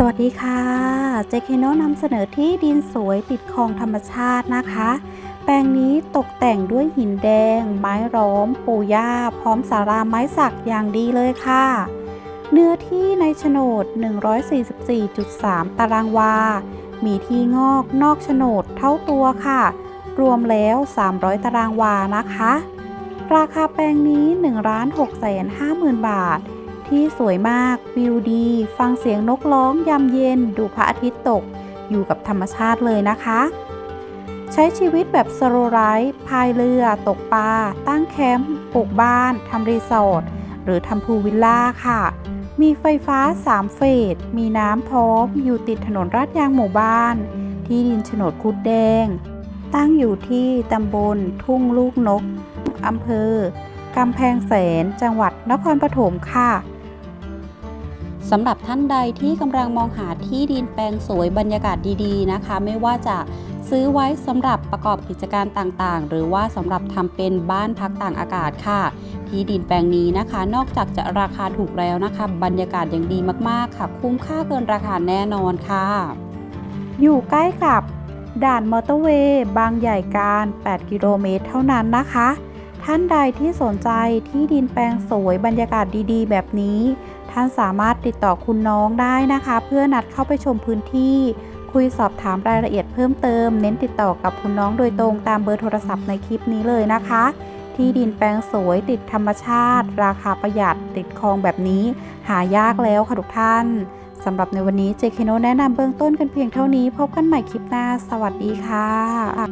สวัสดีค่ะ เจคโนนำเสนอที่ดินสวยติดคลองธรรมชาตินะคะ แปลงนี้ตกแต่งด้วยหินแดง ไม้ร้อม ปูหญ้า พร้อมสาราไม้สักอย่างดีเลยค่ะ เนื้อที่ในโฉนด 144.3 ตารางวา มีที่งอกนอกโฉนดเท่าตัวค่ะ รวมแล้ว 300 ตารางวานะคะ ราคาแปลงนี้ 1,650,000 บาท ที่สวยมากวิวดี ฟังเสียงนกร้องยามเย็น ดูพระอาทิตย์ตก อยู่กับธรรมชาติเลยนะคะ ใช้ชีวิตแบบสโลไลฟ์พายเรือ ตกปลา ตั้งแคมป์ปลูกบ้านทำรีสอร์ทหรือทำพูวิลล่าค่ะมีไฟฟ้า 3 เฟส มีน้ำพร้อม อยู่ติดถนนราดยางหมู่บ้าน ที่ดินโฉนดคุดแดง ตั้งอยู่ที่ตำบล ทุ่งลูกนก อำเภอกำแพงแสน จังหวัดนครปฐมค่ะ สำหรับท่านใดที่กำลังมองหาที่ดินแปลงสวยบรรยากาศดีๆนะคะ ไม่ว่าจะซื้อไว้สำหรับประกอบกิจการต่างๆ หรือว่าสำหรับทำเป็นบ้านพักต่างอากาศค่ะ ที่ดินแปลงนี้นะคะ นอกจากจะราคาถูกแล้วนะคะ บรรยากาศยังดีมากๆค่ะ คุ้มค่าเกินราคาแน่นอนค่ะ อยู่ใกล้กับด่านมอเตอร์เวย์บางใหญ่การ 8 กิโลเมตรเท่านั้นนะคะ ท่านใดที่สนใจที่ดินแปลงสวยบรรยากาศดีๆ แบบนี้ ท่านสามารถติดต่อคุณน้องได้นะคะ เพื่อนัดเข้าไปชมพื้นที่ คุยสอบถามรายละเอียดเพิ่มเติม เน้นติดต่อกับคุณน้องโดยตรงตามเบอร์โทรศัพท์ในคลิปนี้เลยนะคะ ที่ดินแปลงสวยติดธรรมชาติ ราคาประหยัดติดคลองแบบนี้ หายากแล้วค่ะทุกท่านสำหรับในวันนี้เจคโนแนะนำเบื้องต้นกันเพียงเท่านี้ พบกันใหม่คลิปหน้า สวัสดีค่ะ